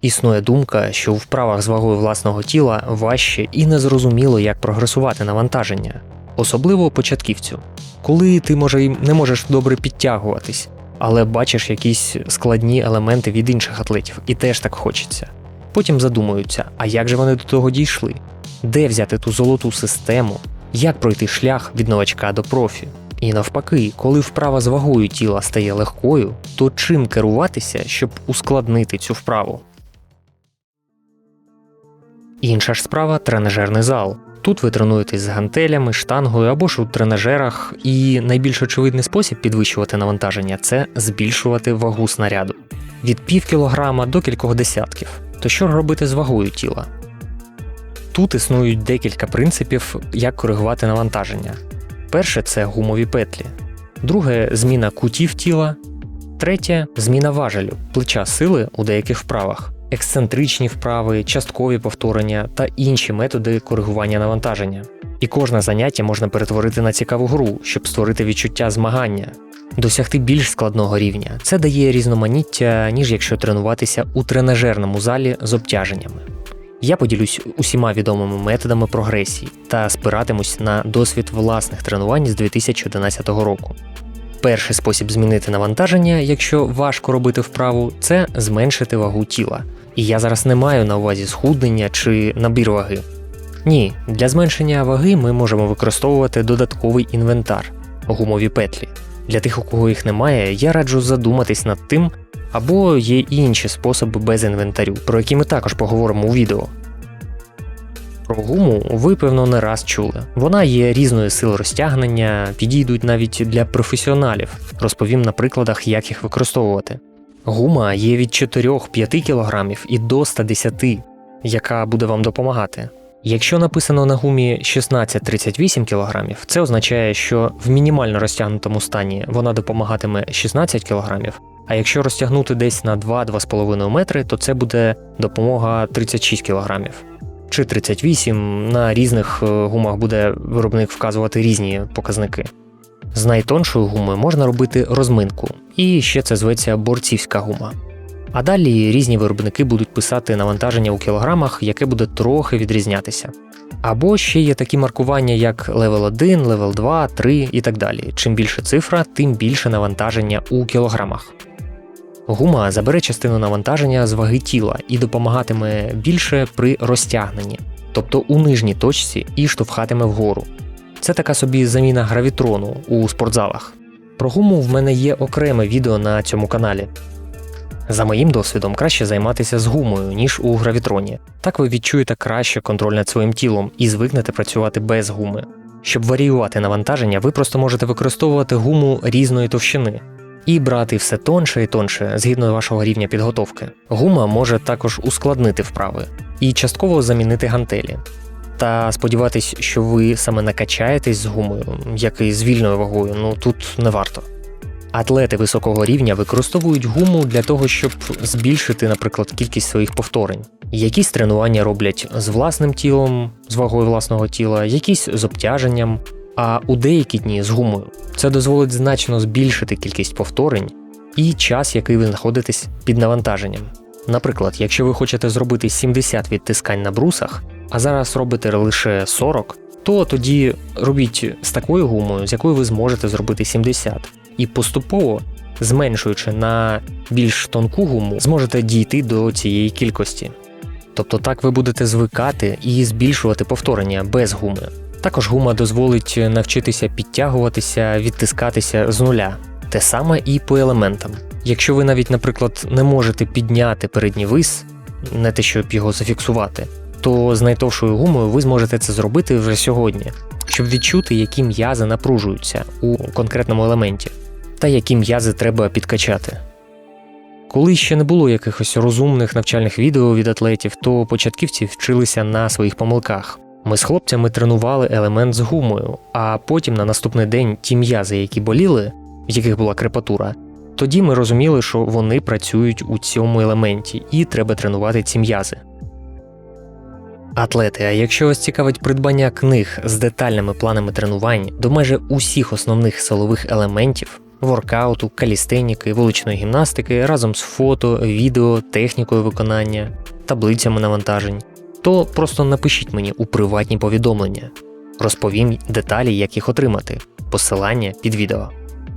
Існує думка, що у вправах з вагою власного тіла важче і незрозуміло, як прогресувати навантаження, особливо початківцю, коли ти може й не можеш добре підтягуватись, але бачиш якісь складні елементи від інших атлетів, і теж так хочеться. Потім задумуються, а як же вони до того дійшли? Де взяти ту золоту систему, як пройти шлях від новачка до профі? І навпаки, коли вправа з вагою тіла стає легкою, то чим керуватися, щоб ускладнити цю вправу? Інша ж справа тренажерний зал. Тут ви тренуєтесь з гантелями, штангою або ж у тренажерах, і найбільш очевидний спосіб підвищувати навантаження це збільшувати вагу снаряду від пів кілограма до кількох десятків. То що робити з вагою тіла? Тут існують декілька принципів, як коригувати навантаження. Перше це гумові петлі, друге зміна кутів тіла, третє зміна важелю, плеча сили у деяких вправах, ексцентричні вправи, часткові повторення та інші методи коригування навантаження. І кожне заняття можна перетворити на цікаву гру, щоб створити відчуття змагання, досягти більш складного рівня. Це дає різноманіття, ніж якщо тренуватися у тренажерному залі з обтяженнями. Я поділюсь усіма відомими методами прогресії та спиратимусь на досвід власних тренувань з 2011 року. Перший спосіб змінити навантаження, якщо важко робити вправу, це зменшити вагу тіла. І я зараз не маю на увазі схуднення чи набір ваги. Ні, для зменшення ваги ми можемо використовувати додатковий інвентар гумові петлі. Для тих, у кого їх немає, я раджу задуматись над тим, або є інші способи без інвентарю, про які ми також поговоримо у відео. Про гуму ви, певно, не раз чули. Вона є різної сили розтягнення, підійдуть навіть для професіоналів. Розповім на прикладах, як їх використовувати. Гума є від 4-5 кг і до 110, яка буде вам допомагати. Якщо написано на гумі 16-38 кг, це означає, що в мінімально розтягнутому стані вона допомагатиме 16 кг, а якщо розтягнути десь на 2-2,5 метри, то це буде допомога 36 кг. Чи 38 на різних е, гумах буде виробник вказувати різні показники. З найтоншої гуми можна робити розминку, і ще це зветься борцівська гума. А далі різні виробники будуть писати навантаження у кілограмах, яке буде трохи відрізнятися. Або ще є такі маркування, як левел 1, левел 2, 3 і так далі. Чим більше цифра, тим більше навантаження у кілограмах. Гума забере частину навантаження з ваги тіла і допомагатиме більше при розтягненні, тобто у нижній точці і штовхатиме вгору. Це така собі заміна гравітрону у спортзалах. Про гуму в мене є окреме відео на цьому каналі. За моїм досвідом, краще займатися з гумою, ніж у гравітроні. Так ви відчуєте краще контроль над своїм тілом і звикнете працювати без гуми. Щоб варіювати навантаження, ви просто можете використовувати гуму різної товщини і брати все тонше і тонше згідно вашого рівня підготовки. Гума може також ускладнити вправи і частково замінити гантелі. Та сподіватись, що ви саме накачаєтесь з гумою, як і з вільною вагою, ну тут не варто. Атлети високого рівня використовують гуму для того, щоб збільшити, наприклад, кількість своїх повторень. Якісь тренування роблять з власним тілом, з вагою власного тіла, якісь з обтяженням, а у деякі дні з гумою. Це дозволить значно збільшити кількість повторень і час, який ви знаходитесь під навантаженням. Наприклад, якщо ви хочете зробити 70 відтискань на брусах, а зараз робите лише 40, то тоді робіть з такою гумою, з якою ви зможете зробити 70 і поступово, зменшуючи на більш тонку гуму, зможете дійти до цієї кількості. Тобто так ви будете звикати і збільшувати повторення без гуми. Також гума дозволить навчитися підтягуватися, відтискатися з нуля. Те саме і по елементам. Якщо ви навіть, наприклад, не можете підняти передній вис, не те, щоб його зафіксувати, то з найтовшою гумою ви зможете це зробити вже сьогодні, щоб відчути, які м'язи напружуються у конкретному елементі та які м'язи треба підкачати. Коли ще не було якихось розумних навчальних відео від атлетів, то початківці вчилися на своїх помилках. Ми з хлопцями тренували елемент з гумою, а потім на наступний день ті м'язи, які боліли, в яких була крепатура, тоді ми розуміли, що вони працюють у цьому елементі, і треба тренувати ці м'язи. Атлети, а якщо вас цікавить придбання книг з детальними планами тренувань до майже усіх основних силових елементів, воркауту, калістеніки, вуличної гімнастики разом з фото, відео, технікою виконання, таблицями навантажень, то просто напишіть мені у приватні повідомлення. Розповім деталі, як їх отримати, посилання під відео.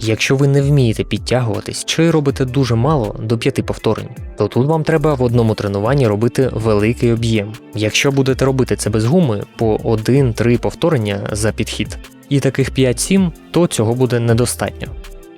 Якщо ви не вмієте підтягуватись чи робите дуже мало до 5 повторень, то тут вам треба в одному тренуванні робити великий об'єм. Якщо будете робити це без гуми по 1-3 повторення за підхід, і таких 5-7, то цього буде недостатньо.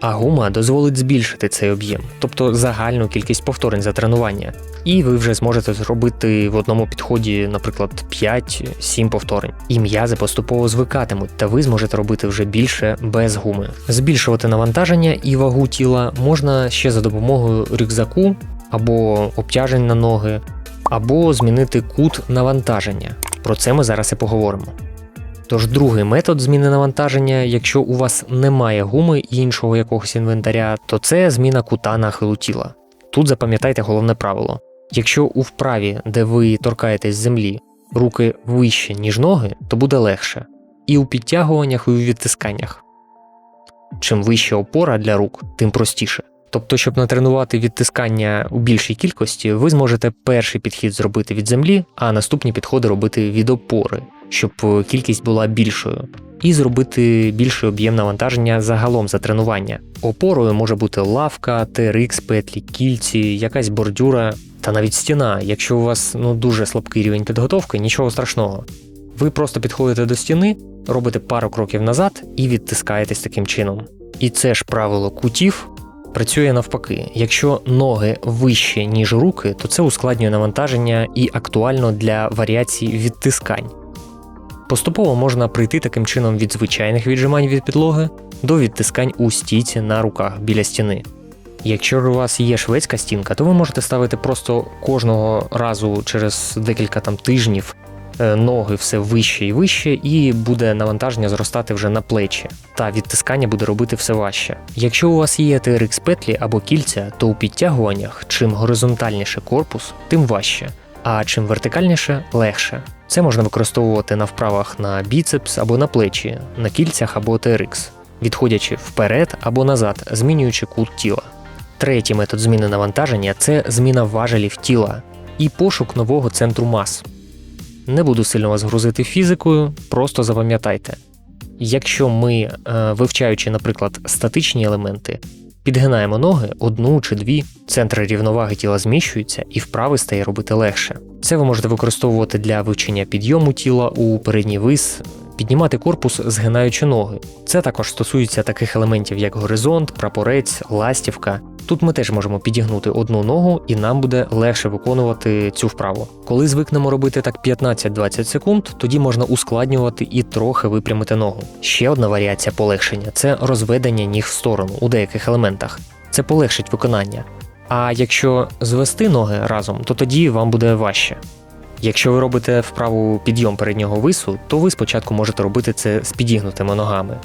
А гума дозволить збільшити цей об'єм, тобто загальну кількість повторень за тренування, і ви вже зможете зробити в одному підході, наприклад, 5-7 повторень. І м'язи поступово звикатимуть, та ви зможете робити вже більше без гуми. Збільшувати навантаження і вагу тіла можна ще за допомогою рюкзаку або обтяжень на ноги, або змінити кут навантаження. Про це ми зараз і поговоримо. Тож другий метод зміни навантаження, якщо у вас немає гуми і іншого якогось інвентаря, то це зміна кута нахилу тіла. Тут запам'ятайте головне правило: якщо у вправі, де ви торкаєтесь землі, руки вище, ніж ноги, то буде легше. І у підтягуваннях, і у відтисканнях. Чим вища опора для рук, тим простіше. Тобто, щоб натренувати відтискання у більшій кількості, ви зможете перший підхід зробити від землі, а наступні підходи робити від опори, щоб е, кількість була більшою, і зробити більший об'єм навантаження загалом за тренування. Опорою може бути лавка, TRX, петлі, кільці, якась бордюра та навіть стіна. Якщо у вас ну дуже слабкий рівень підготовки, нічого страшного. Ви просто підходите до стіни, робите пару кроків назад і відтискаєтесь таким чином. І це ж правило кутів працює навпаки. Якщо ноги вище, ніж руки, то це ускладнює навантаження і актуально для варіацій відтискань. Поступово можна прийти таким чином від звичайних віджимань від підлоги до відтискань у стійці на руках біля стіни. Якщо у вас є шведська стінка, то ви можете ставити просто кожного разу через декілька там тижнів е, ноги все вище і вище, і буде навантаження зростати вже на плечі, та відтискання буде робити все важче. Якщо у вас є TRX петлі або кільця, то у підтягуваннях чим горизонтальніше корпус, тим важче, а чим вертикальніше легше. Це можна використовувати на вправах на біцепс або на плечі, на кільцях або TRX, відходячи вперед або назад, змінюючи кут тіла. Третій метод зміни навантаження це зміна важелів тіла і пошук нового центру мас. Не буду сильно вас грузити фізикою, просто запам'ятайте. Якщо ми, е, вивчаючи, наприклад, статичні елементи, підгинаємо ноги одну чи дві, центри рівноваги тіла зміщуються і вправи стає робити легше. Це ви можете використовувати для вивчення підйому тіла у передній вис, піднімати корпус, згинаючи ноги. Це також стосується таких елементів, як горизонт, прапорець, ластівка. Тут ми теж можемо підігнути одну ногу, і нам буде легше виконувати цю вправу. Коли звикнемо робити так 15-20 секунд, тоді можна ускладнювати і трохи випрямити ногу. Ще одна варіація полегшення це розведення ніг в сторону у деяких елементах. Це полегшить виконання. А якщо звести ноги разом, то тоді вам буде важче. Якщо ви робите вправу підйом переднього вису, то ви спочатку можете робити це з підігнутими ногами.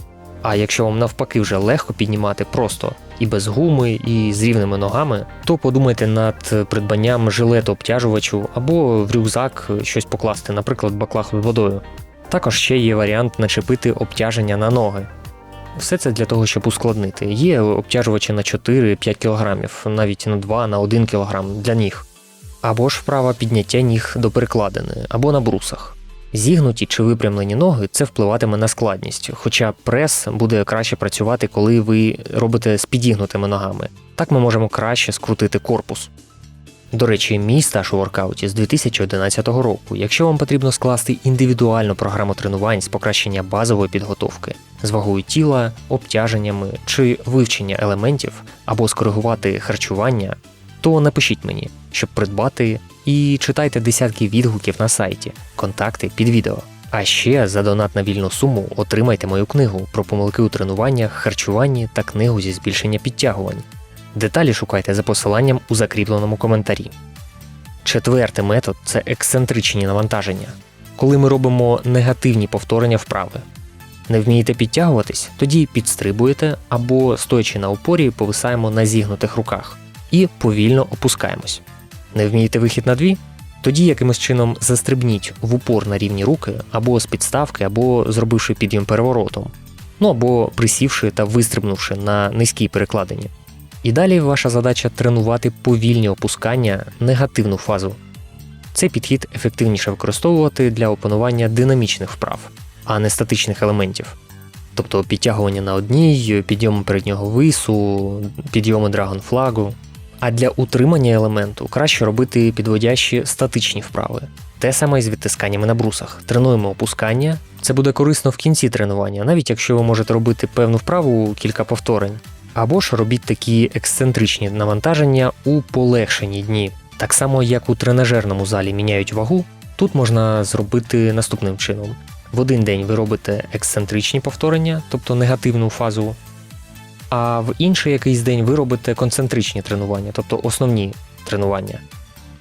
А якщо вам навпаки вже легко піднімати просто і без гуми, і з рівними ногами, то подумайте над придбанням жилету обтяжувачу або в рюкзак щось покласти, наприклад, баклах з водою. Також ще є варіант начепити обтяження на ноги. Все це для того, щоб ускладнити. Є обтяжувачі на 4-5 кг, навіть на 2 на 1 кг для ніг. Або ж вправа підняття ніг до перекладини, або на брусах. Зігнуті чи випрямлені ноги це впливатиме на складність, хоча прес буде краще працювати, коли ви робите з підігнутими ногами. Так ми можемо краще скрутити корпус. До речі, мій стаж у воркауті з 2011 року. Якщо вам потрібно скласти індивідуальну програму тренувань з покращення базової підготовки, з вагою тіла, обтяженнями чи вивчення елементів або скоригувати харчування, то напишіть мені, щоб придбати, і читайте десятки відгуків на сайті, контакти під відео. А ще за донат на вільну суму отримайте мою книгу про помилки у тренуваннях, харчуванні та книгу зі збільшення підтягувань. Деталі шукайте за посиланням у закріпленому коментарі. Четвертий метод це ексцентричні навантаження, коли ми робимо негативні повторення вправи. Не вмієте підтягуватись, тоді підстрибуєте або, стоячи на опорі, повисаємо на зігнутих руках і повільно опускаємось. Не вмієте вихід на дві? Тоді якимось чином застрибніть в упор на рівні руки або з підставки, або зробивши підйом переворотом. ну або присівши та вистрибнувши на низькій перекладині. І далі ваша задача тренувати повільні опускання, негативну фазу. Цей підхід ефективніше використовувати для опанування динамічних вправ, а не статичних елементів. Тобто підтягування на одній, підйому переднього вису, підйоми драгонфлагу. А для утримання елементу краще робити підводящі статичні вправи. Те саме і з відтисканнями на брусах. Тренуємо опускання. Це буде корисно в кінці тренування, навіть якщо ви можете робити певну вправу кілька повторень. Або ж робіть такі ексцентричні навантаження у полегшені дні. Так само, як у тренажерному залі міняють вагу, тут можна зробити наступним чином: в один день ви робите ексцентричні повторення, тобто негативну фазу, а в інший якийсь день ви робите концентричні тренування, тобто основні тренування.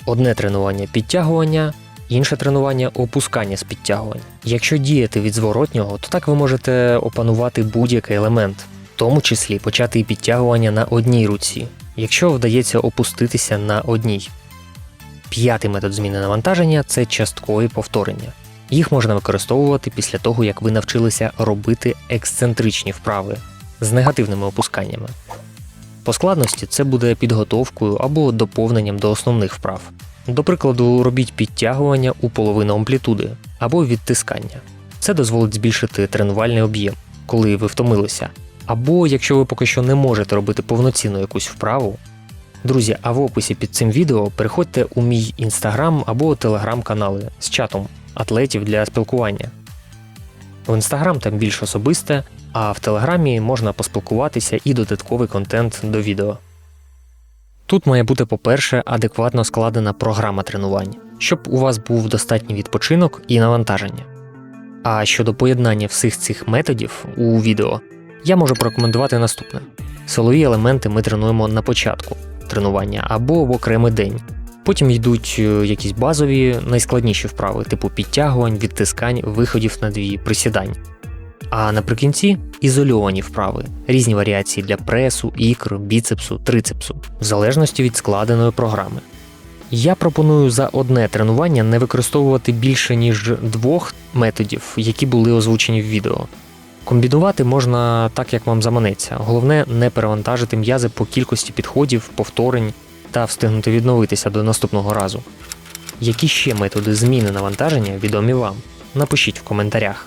Одне тренування підтягування, інше тренування опускання з підтягувань. Якщо діяти від зворотнього, то так ви можете опанувати будь-який елемент, в тому числі почати і підтягування на одній руці, якщо вдається опуститися на одній. П'ятий метод зміни навантаження це часткові повторення. Їх можна використовувати після того, як ви навчилися робити ексцентричні вправи з негативними опусканнями. По складності це буде підготовкою або доповненням до основних вправ. До прикладу, робіть підтягування у половину амплітуди або відтискання. Це дозволить збільшити тренувальний об'єм, коли ви втомилися. Або якщо ви поки що не можете робити повноцінну якусь вправу. Друзі, а в описі під цим відео переходьте у мій інстаграм або телеграм-канали з чатом атлетів для спілкування. В інстаграм там більш особисте, а в телеграмі можна поспілкуватися і додатковий контент до відео. Тут має бути, по-перше, адекватно складена програма тренувань, щоб у вас був достатній відпочинок і навантаження. А щодо поєднання всіх цих методів у відео, я можу порекомендувати наступне: силові елементи ми тренуємо на початку тренування або в окремий день. Потім йдуть е, якісь базові найскладніші вправи, типу підтягувань, відтискань, виходів на дві, присідань. А наприкінці ізольовані вправи, різні варіації для пресу, ікр, біцепсу, трицепсу, в залежності від складеної програми. Я пропоную за одне тренування не використовувати більше ніж двох методів, які були озвучені в відео. Комбінувати можна так, як вам заманеться. Головне не перевантажити м'язи по кількості підходів, повторень та встигнути відновитися до наступного разу. Які ще методи зміни навантаження відомі вам? Напишіть в коментарях.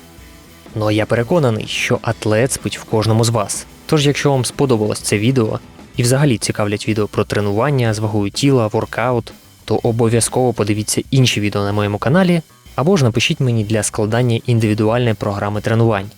Ну а я переконаний, що атлет спить в кожному з вас. Тож, якщо вам сподобалось це відео і взагалі цікавлять відео про тренування з вагою тіла, воркаут, то обов'язково подивіться інші відео на моєму каналі або ж напишіть мені для складання індивідуальної програми тренувань.